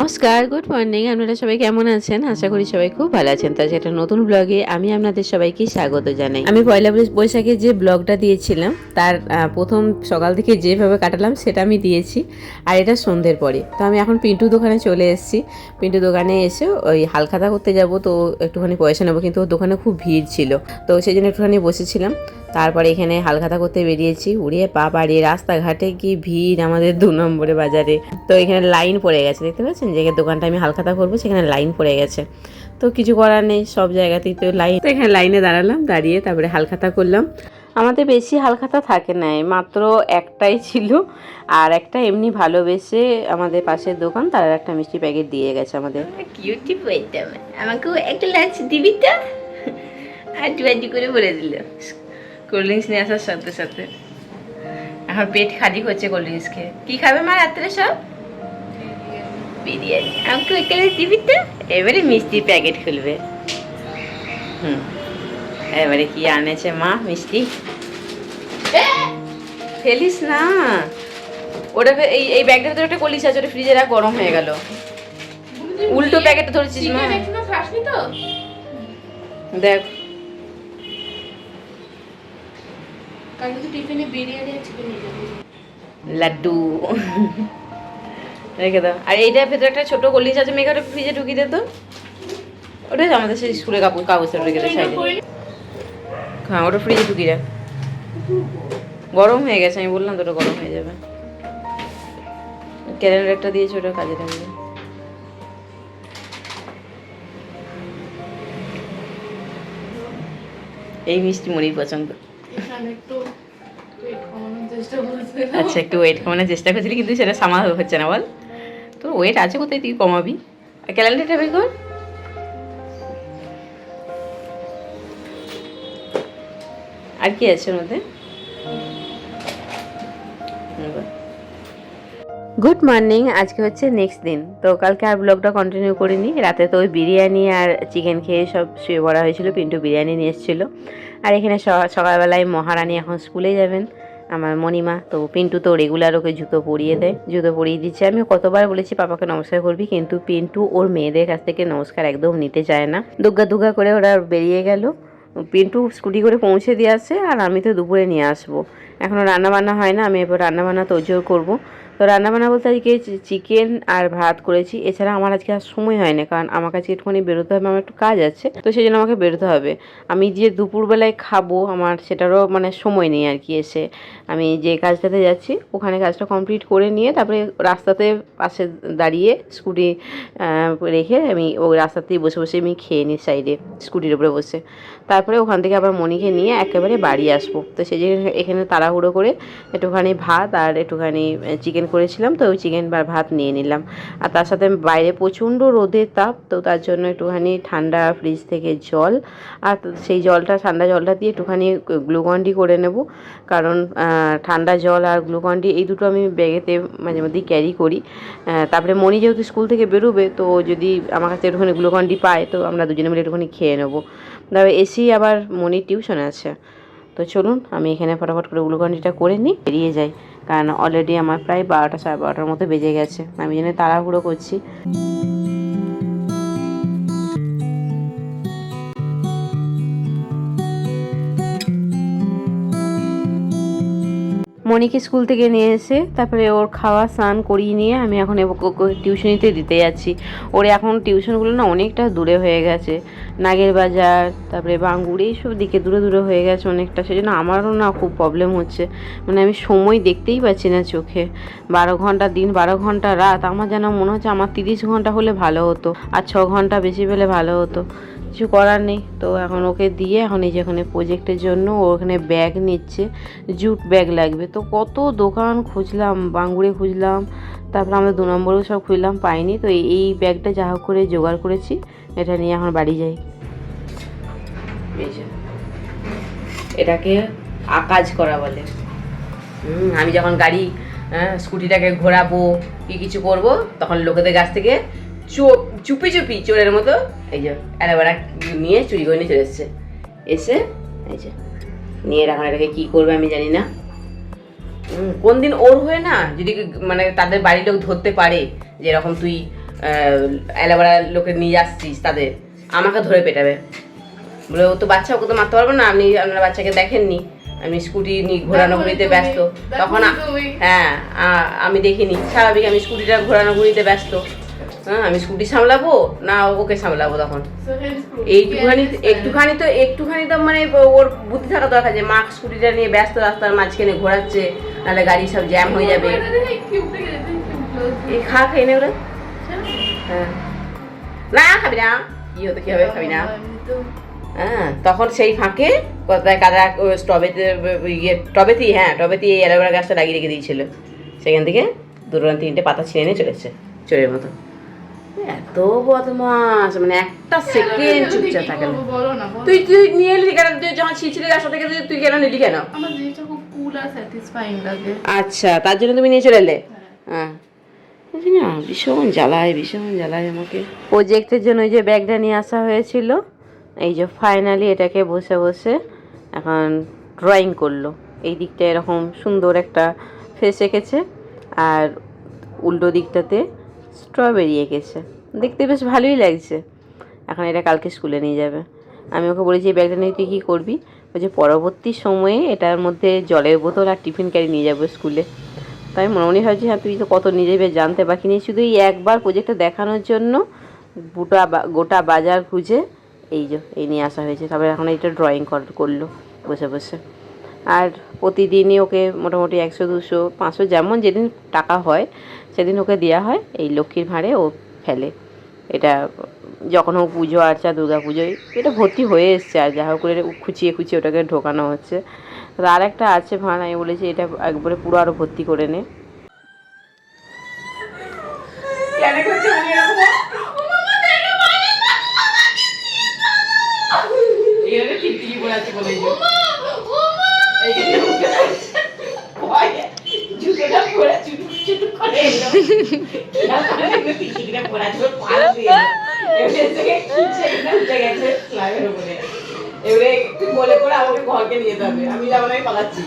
নমস্কার good morning আপনারা সবাই কেমন আছেন? আশা করি সবাই খুব ভালো আছেন। তাই একটা নতুন ব্লগে আমি আপনাদের সবাইকে স্বাগত জানাই। আমি পয়লা বৈশাখে যে ব্লগটা দিয়েছিলাম, তার প্রথম সকাল থেকে যেভাবে কাটালাম, সেটা আমি দিয়েছি, আর এটা সন্ধ্যের পরে। তো আমি এখন পিন্টু দোকানে চলে এসেছি। পিন্টু দোকানে এসে ওই হালখাতা করতে যাব, তো একটুখানি পয়সা নেব, কিন্তু ওর দোকানে খুব ভিড় ছিল। তো সেই জন্য একটুখানি বসেছিলাম। তারপরে এখানে হালখাতা করতে বেরিয়েছি, উড়িয়ে পা বাড়িয়ে রাস্তাঘাটে কি ভিড় আমাদের দু নম্বরে বাজারে। তো এখানে লাইন পড়ে গেছে, দেখতে পাচ্ছেন? যে দোকানটা আমি হালখাতা করব, সেখানে লাইন পড়ে গেছে। তো কিছু করার নেই, সব জায়গাতেই তো লাইন। তো এখানে লাইনে দাঁড়ালাম, দাঁড়িয়ে তারপরে হালখাতা করলাম। আমাদের বেশি হালখাতা থাকে না মাত্র একটাই ছিল। আর একটা এমনি ভালোবেসে আমাদের পাশের দোকান, তার একটা মিষ্টি প্যাকেট দিয়ে গেছে আমাদের। আমাকেও একটা লাঞ্চ দিবি তো? আজু করে বলে দিল। কোল্ড ড্রিঙ্কস নিয়ে আসার সাথে সাথে। এখন পেট খালি হচ্ছে কোল্ড ড্রিঙ্কস খেয়ে। কি খাবে মা রাত্রে সব? বিরিয়ানি। আমাকে একটা লাঞ্চ দিবি তো? এবারে মিষ্টি প্যাকেট খুলবে। হুম। এবারে কি আনেছে মা মিষ্টি? ফেলিস না। ওটা এই এই ব্যাগটার ভিতরে একটা কলিস আছে ওটা ফ্রিজে রাখ গরম হয়ে গেল। উল্টো প্যাকেটে ধরেছিস মা। তো? দেখ। কালকে বিরিয়ানি লাড্ডু। রেখে দাও। আর এইটার ভেতরে একটা ছোট কলিস আছে মেঘা ফ্রিজে ঢুকিয়ে তো। ওটা আমাদের সেই স্কুলে কাপড় কাগজটা রেখে দে, সাইডে। হ্যাঁ ওটা ফ্রিজে ঢুকিয়ে রাখ। গরম হয়ে গেছে, আমি বললাম তো ওটা গরম হয়ে যাবে। ক্যালেন্ডার একটা দিয়েছে, ওটা কাজে লাগবে। এই মিষ্টি মনেই পছন্দ। আচ্ছা একটু ওয়েট কমানোর চেষ্টা করছিলি, কিন্তু সেটা সামা হচ্ছে না বল। তোর ওয়েট আছে কোথায়, তুই কমাবি। ক্যালেন্ডারটা বের কর। আর কি আছে ওর মধ্যে? গুড মর্নিং আজকে হচ্ছে নেক্সট দিন। তো কালকে আর ব্লগটা কন্টিনিউ করিনি। রাতে তো ওই বিরিয়ানি আর চিকেন খেয়ে সব শুয়ে পড়া হয়েছিল, পিন্টু বিরিয়ানি নিয়ে এসেছিল। আর এখানে সকালবেলায় মহারানী এখন স্কুলে যাবেন, আমার মণিমা। তো পিন্টু তো রেগুলার ওকে জুতো পরিয়ে দেয়, জুতো পরিয়ে দিচ্ছে। আমি কতবার বলেছি, পাপাকে নমস্কার করবি, কিন্তু পিন্টু ওর মেয়েদের কাছ থেকে নমস্কার একদম নিতে চায় না। দুগ্গা দুগ্গা করে ওরা বেরিয়ে গেল। পিন্টু স্কুটি করে পৌঁছে দিয়ে আসে, আর আমি তো দুপুরে নিয়ে আসব। এখনও রান্নাবান্না হয় না, আমি এবার রান্নাবান্না তোজোর করব। তো রান্নাবান্না বলতে আজকে চিকেন আর ভাত করেছি, এছাড়া আমার আজকে আর সময় হয় না কারণ আমার কাছে একটুখানি বেরোতে হবে, আমার একটু কাজ আছে, তো সেই জন্য আমাকে বেরোতে হবে। আমি যে দুপুরবেলায় খাব, আমার সেটারও মানে সময় নেই আর কি এসে। আমি যে কাজটাতে যাচ্ছি, ওখানে কাজটা কমপ্লিট করে নিয়ে তারপরে রাস্তাতে পাশে দাঁড়িয়ে স্কুটি রেখে আমি ওই রাস্তাতেই বসে বসে আমি খেয়ে নিই সাইডে, স্কুটির উপরে বসে। তারপরে ওখান থেকে আবার মণিকে নিয়ে একেবারে বাড়ি আসব। তো সেই জন্য এখানে তাড়াহুড়ো করে একটুখানি ভাত আর একটুখানি চিকেন করেছিলাম, তো ওই চিকেন বা ভাত নিয়ে নিলাম। আর তার সাথে বাইরে প্রচণ্ড রোদের তাপ, তো তার জন্য একটুখানি ঠান্ডা ফ্রিজ থেকে জল, আর সেই জলটা, ঠান্ডা জলটা দিয়ে একটুখানি গ্লুকন্ডি করে নেব। কারণ ঠান্ডা জল আর গ্লুকন্ডি এই দুটো আমি ব্যাগেতে মাঝে মধ্যেই ক্যারি করি। তারপরে মণি যেহেতু স্কুল থেকে বেরোবে, তো যদি আমার কাছে একটুখানি গ্লুকন্ডি পায়, তো আমরা দুজনে মিলে একটুখানি খেয়ে নেব। তারপরে এসি আবার মনির টিউশন আছে। তো চলুন, আমি এখানে ফটাফট করে উলুকান্ডিটা করে নিই, বেরিয়ে যাই। কারণ অলরেডি আমার প্রায় বারোটা, সাড়ে বারোটার মতো বেজে গেছে। আমি জন্য তাড়াহুড়ো করছি। মনিকে স্কুল থেকে নিয়ে এসে তারপরে ওর খাওয়া, স্নান করিয়ে নিয়ে আমি এখন টিউশনিতে দিতে যাচ্ছি। ওর এখন টিউশনগুলো না অনেকটা দূরে হয়ে গেছে। নাগের বাজার, তারপরে বাঙ্গুর, এইসব দিকে দূরে দূরে হয়ে গেছে অনেকটা। সেই জন্য আমারও না খুব প্রবলেম হচ্ছে। মানে আমি সময় দেখতেই পাচ্ছি না চোখে। বারো ঘণ্টা দিন, বারো ঘণ্টা রাত, আমার যেন মনে হচ্ছে আমার তিরিশ ঘণ্টা হলে ভালো হতো, আর ছ ঘণ্টা বেশি পেলে ভালো হতো। কিছু করার নেই। তো এখন ওকে দিয়ে এখন এই যে ওখানে প্রজেক্টের জন্য ওখানে ব্যাগ নিচ্ছে জুট ব্যাগ লাগবে। তো কত দোকান খুঁজলাম, বাঙ্গুড়ে খুঁজলাম, তারপর আমরা দু নম্বরেও সব খুঁজলাম, পাইনি। তো এই- ব্যাগটা যা হোক করে জোগাড় করেছি, এটা নিয়ে এখন বাড়ি যাই। এটাকে আকাজ করা বলে। আমি যখন গাড়ি স্কুটিটাকে ঘোরাবো, কি কিছু করব, তখন লোকেদের কাছ থেকে চুপি চুপি চোরের মতো। এই যে অ্যালোভেরা নিয়ে চুরি করে নিয়ে চলে এসছে। এসে এই যে নিয়ে এখন এটাকে কী করবে আমি জানি না। কোন দিন ওর হয়ে না যদি মানে তাদের বাড়ির লোক ধরতে পারে যে এরকম তুই অ্যালোভেরা লোকে নিয়ে আসছিস তাদের আমাকে ধরে পেটাবে। বলে ও তো বাচ্চা ওকে তো মারতে পারব না আপনি আপনার বাচ্চাকে দেখেননি। আমি স্কুটি নিয়ে ঘোরানো ঘুরিতে ব্যস্ত। তখন। হ্যাঁ আমি দেখিনি। স্বাভাবিক আমি স্কুটিটা ঘোরানো ঘুরিতে ব্যস্ত। হ্যাঁ আমি স্কুটি সামলাবো? না ওকে সামলাবো তখন। এইটুখানি একটুখানি তো একটুখানি তো মানে ওর বুদ্ধি থাকা দরকার যে মা স্কুটিটা নিয়ে ব্যস্ত রাস্তার মাঝখানে ঘোরাচ্ছে নাহলে গাড়ি সব জ্যাম হয়ে যাবে। এই খা খেয়ে নে ওরা হ্যাঁ। না খাবি না। কি হতো কি হবে খাবি না। হ্যাঁ তখন সেই ফাঁকে কোথায় কাদা স্টবেতে ইয়ে টবেতেই হ্যাঁ টবেতেই এই অ্যালোভেরা গাছটা লাগিয়ে রেখে দিয়েছিল। সেখান থেকে দুটো তিনটে পাতা ছিঁড়ে নিয়ে চলেছে চোরের মতো। এত বদমাস মানে একটা সেকেন্ড চুপচাপ থাকে না। তুই তুই নিয়ে এলি কেন? তুই যখন ছিঁচড়ি রাস্তা থেকে তুই- তুই কেন নিলি কেন? আমার জিনিসটা খুব কুল আর স্যাটিসফাইং লাগে। আচ্ছা তার জন্য তুমি নিয়ে চলে এলে? হ্যাঁ। না ভীষণ জ্বালায় ভীষণ জ্বালায় আমাকে। প্রজেক্টের জন্য ওই যে ব্যাগটা নিয়ে আসা হয়েছিল এই যে ফাইনালি এটাকে বসে বসে এখন ড্রয়িং করল। এই দিকটা এরকম সুন্দর একটা ফেস এঁকেছে আর উল্টো দিকটাতে স্ট্রবেরি এঁকেছে দেখতে বেশ ভালোই লাগছে। এখন এটা কালকে স্কুলে নিয়ে যাবে। আমি ওকে বলেছি, এই ব্যাগটা নিয়ে তুই কী করবি? বলছে, পরবর্তী সময়ে এটার মধ্যে জলের বোতল আর টিফিন ক্যারি নিয়ে যাব স্কুলে তাই মনে মনে ভাবছি হ্যাঁ তুই তো কত নিজে বেশ জানতে বাকি নেই। শুধু এই একবার প্রজেক্টটা দেখানোর জন্য গোটা গোটা বাজার খুঁজে এই যে, এই নিয়ে আসা হয়েছে। তারপরে এখন এটা ড্রয়িং করল বসে বসে। আর প্রতিদিনই ওকে মোটামুটি একশো, দুশো, পাঁচশো, যেমন যেদিন টাকা হয়, সেদিন ওকে দেওয়া হয়। এই লক্ষ্মীর ভাঁড়ে ও ফেলে। এটা যখন ও পুজো, আর্চা, দুর্গা পুজোয় এটা ভর্তি হয়ে এসছে। আর যা হোক করে খুঁচিয়ে খুঁচিয়ে ওটাকে ঢোকানো হচ্ছে। আর একটা আছে ভাঁড়, আমি বলেছি এটা একবারে পুরো আরও ভর্তি করে নে। টিকটিকি এবারে একটু বলে করে আমাকে ঘরকে নিয়ে যেতে হবে। আমি যাব পালাচ্ছি।